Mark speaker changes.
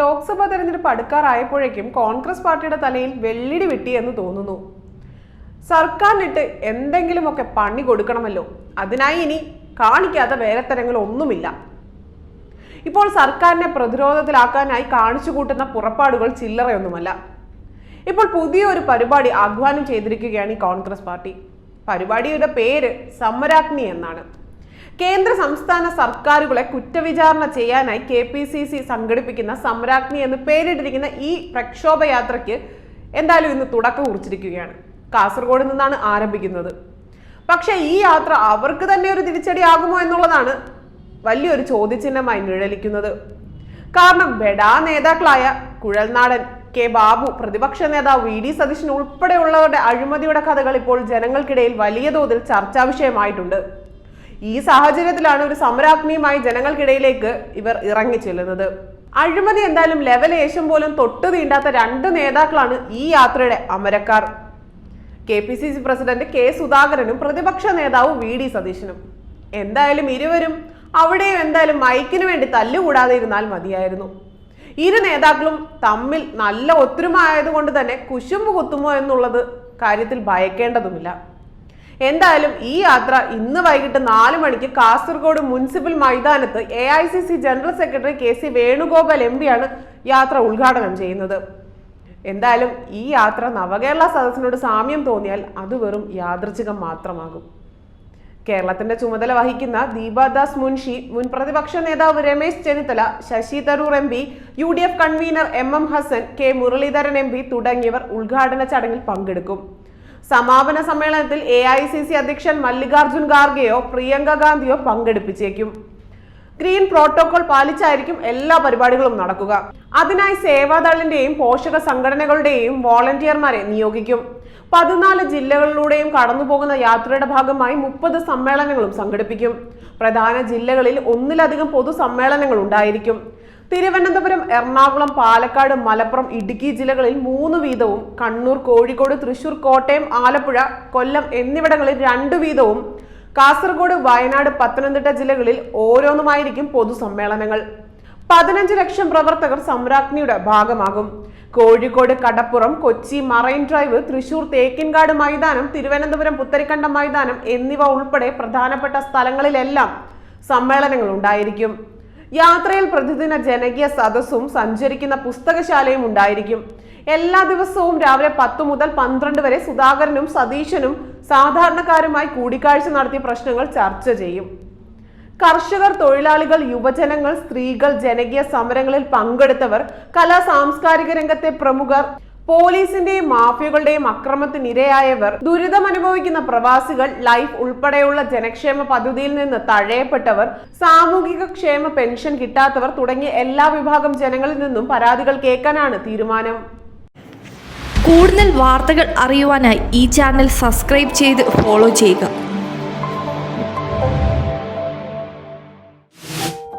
Speaker 1: ലോക്സഭാ തെരഞ്ഞെടുപ്പ് അടുക്കാറായപ്പോഴേക്കും കോൺഗ്രസ് പാർട്ടിയുടെ തലയിൽ വെള്ളിടി വെട്ടി എന്ന് തോന്നുന്നു സർക്കാരിനിട്ട് എന്തെങ്കിലുമൊക്കെ പണി കൊടുക്കണമല്ലോ അതിനായി ഇനി കാണിക്കാത്ത വേലത്തരങ്ങളൊന്നുമില്ല ഇപ്പോൾ സർക്കാരിനെ പ്രതിരോധത്തിലാക്കാനായി കാണിച്ചു കൂട്ടുന്ന പുറപ്പാടുകൾ ചില്ലറയൊന്നുമല്ല ഇപ്പോൾ പുതിയൊരു പരിപാടി ആഹ്വാനം ചെയ്തിരിക്കുകയാണ് ഈ കോൺഗ്രസ് പാർട്ടി പരിപാടിയുടെ പേര് സമരാഗ്നി എന്നാണ് കേന്ദ്ര സംസ്ഥാന സർക്കാരുകളെ കുറ്റവിചാരണ ചെയ്യാനായി കെ പി സി സി സംഘടിപ്പിക്കുന്ന സമ്രാജ്ഞി എന്ന് പേരിട്ടിരിക്കുന്ന ഈ പ്രക്ഷോഭയാത്രയ്ക്ക് എന്തായാലും ഇന്ന് തുടക്കം കുറിച്ചിരിക്കുകയാണ് കാസർഗോഡ് നിന്നാണ് ആരംഭിക്കുന്നത് പക്ഷേ ഈ യാത്ര അവർക്ക് തന്നെ ഒരു തിരിച്ചടിയാകുമോ എന്നുള്ളതാണ് വലിയൊരു ചോദ്യചിഹ്നമായി നിഴലിക്കുന്നത് കാരണം ബെഡാ നേതാക്കളായ കുഴൽനാടൻ കെ ബാബു പ്രതിപക്ഷ നേതാവ് വി ഡി സതീശൻ ഉൾപ്പെടെയുള്ളവരുടെ അഴിമതിയുടെ കഥകൾ ഇപ്പോൾ ജനങ്ങൾക്കിടയിൽ വലിയ തോതിൽ ചർച്ചാ വിഷയമായിട്ടുണ്ട് ഈ സാഹചര്യത്തിലാണ് ഒരു സമരാഗ്നിയുമായി ജനങ്ങൾക്കിടയിലേക്ക് ഇവർ ഇറങ്ങി ചെല്ലുന്നത് അഴിമതി എന്തായാലും ലെവലേശം പോലും തൊട്ടു തീണ്ടാത്ത രണ്ട് നേതാക്കളാണ് ഈ യാത്രയുടെ അമരക്കാർ K P C C president K സുധാകരനും പ്രതിപക്ഷ നേതാവ് വി ഡി സതീശനും എന്തായാലും ഇരുവരും അവിടെയും എന്തായാലും മൈക്കിന് വേണ്ടി തല്ലുകൂടാതെ ഇരുന്നാൽ മതിയായിരുന്നു ഇരു നേതാക്കളും തമ്മിൽ നല്ല ഒത്തൊരുമ ആയതുകൊണ്ട് തന്നെ കുശുമ്പ് കുത്തുമോ എന്നുള്ളത് കാര്യത്തിൽ ഭയക്കേണ്ടതുമില്ല എന്തായാലും ഈ യാത്ര ഇന്ന് വൈകിട്ട് നാല് മണിക്ക് കാസർഗോഡ് മുനിസിപ്പൽ മൈതാനത്ത് A I C C general secretary K C Venugopal M പിയാണ് യാത്ര ഉദ്ഘാടനം ചെയ്യുന്നത് എന്തായാലും ഈ യാത്ര നവകേരള സദസ്സിനോട് സാമ്യം തോന്നിയാൽ അത് വെറും യാദൃച്ഛികം മാത്രമാകും കേരളത്തിന്റെ ചുമതല വഹിക്കുന്ന ദീപാദാസ് മുൻഷി മുൻ പ്രതിപക്ഷ നേതാവ് Ramesh Chennithala Shashi Tharoor M P U D F convener M M Hassan K Muraleedharan M P തുടങ്ങിയവർ ഉദ്ഘാടന ചടങ്ങിൽ പങ്കെടുക്കും സമാപന സമ്മേളനത്തിൽ എ ഐ സി സി അധ്യക്ഷൻ മല്ലികാർജുൻ ഖാർഗെയോ പ്രിയങ്ക ഗാന്ധിയോ പങ്കെടുപ്പിച്ചേക്കും ഗ്രീൻ പ്രോട്ടോകോൾ പാലിച്ചായിരിക്കും എല്ലാ പരിപാടികളും നടക്കുക അതിനായി സേവാദളിന്റെയും പോഷക സംഘടനകളുടെയും വോളണ്ടിയർമാരെ നിയോഗിക്കും പതിനാല് ജില്ലകളിലൂടെയും കടന്നുപോകുന്ന യാത്രയുടെ ഭാഗമായി മുപ്പത് സമ്മേളനങ്ങളും സംഘടിപ്പിക്കും പ്രധാന ജില്ലകളിൽ ഒന്നിലധികം പൊതുസമ്മേളനങ്ങൾ ഉണ്ടായിരിക്കും തിരുവനന്തപുരം എറണാകുളം പാലക്കാട് മലപ്പുറം ഇടുക്കി ജില്ലകളിൽ മൂന്ന് വീതവും കണ്ണൂർ കോഴിക്കോട് തൃശൂർ കോട്ടയം ആലപ്പുഴ കൊല്ലം എന്നിവിടങ്ങളിൽ രണ്ടു വീതവും കാസർഗോഡ് വയനാട് പത്തനംതിട്ട ജില്ലകളിൽ ഓരോന്നുമായിരിക്കും പൊതുസമ്മേളനങ്ങൾ പതിനഞ്ച് ലക്ഷം പ്രവർത്തകർ സമ്രാജ്ഞിയുടെ ഭാഗമാകും കോഴിക്കോട് കടപ്പുറം കൊച്ചി മറൈൻ ഡ്രൈവ് തൃശൂർ തേക്കിൻകാട് മൈതാനം തിരുവനന്തപുരം പുത്തരിക്കണ്ടം മൈതാനം എന്നിവ ഉൾപ്പെടെ പ്രധാനപ്പെട്ട സ്ഥലങ്ങളിലെല്ലാം സമ്മേളനങ്ങൾ ഉണ്ടായിരിക്കും യാത്രയിൽ പ്രതിദിന ജനകീയ സദസ്സും സഞ്ചരിക്കുന്ന പുസ്തകശാലയും ഉണ്ടായിരിക്കും എല്ലാ ദിവസവും രാവിലെ പത്ത് മുതൽ പന്ത്രണ്ട് വരെ സുധാകരനും സതീശനും സാധാരണക്കാരുമായി കൂടിക്കാഴ്ച നടത്തിയ പ്രശ്നങ്ങൾ ചർച്ച ചെയ്യും കർഷകർ തൊഴിലാളികൾ യുവജനങ്ങൾ സ്ത്രീകൾ ജനകീയ സമരങ്ങളിൽ പങ്കെടുത്തവർ കലാ സാംസ്കാരിക രംഗത്തെ പ്രമുഖർ പോലീസിന്റെയും മാഫിയകളുടെയും അക്രമത്തിനിരയായവർ ദുരിതമനുഭവിക്കുന്ന പ്രവാസികൾ ലൈഫ് ഉൾപ്പെടെയുള്ള ജനക്ഷേമ പദ്ധതിയിൽ നിന്ന് തഴയപ്പെട്ടവർ സാമൂഹിക ക്ഷേമ പെൻഷൻ കിട്ടാത്തവർ തുടങ്ങിയ എല്ലാ വിഭാഗം ജനങ്ങളിൽ നിന്നും പരാതികൾ കേൾക്കാനാണ് തീരുമാനം കൂടുതൽ വാർത്തകൾ അറിയുവാനായി ഈ ചാനൽ സബ്സ്ക്രൈബ് ചെയ്ത് ഫോളോ ചെയ്യുക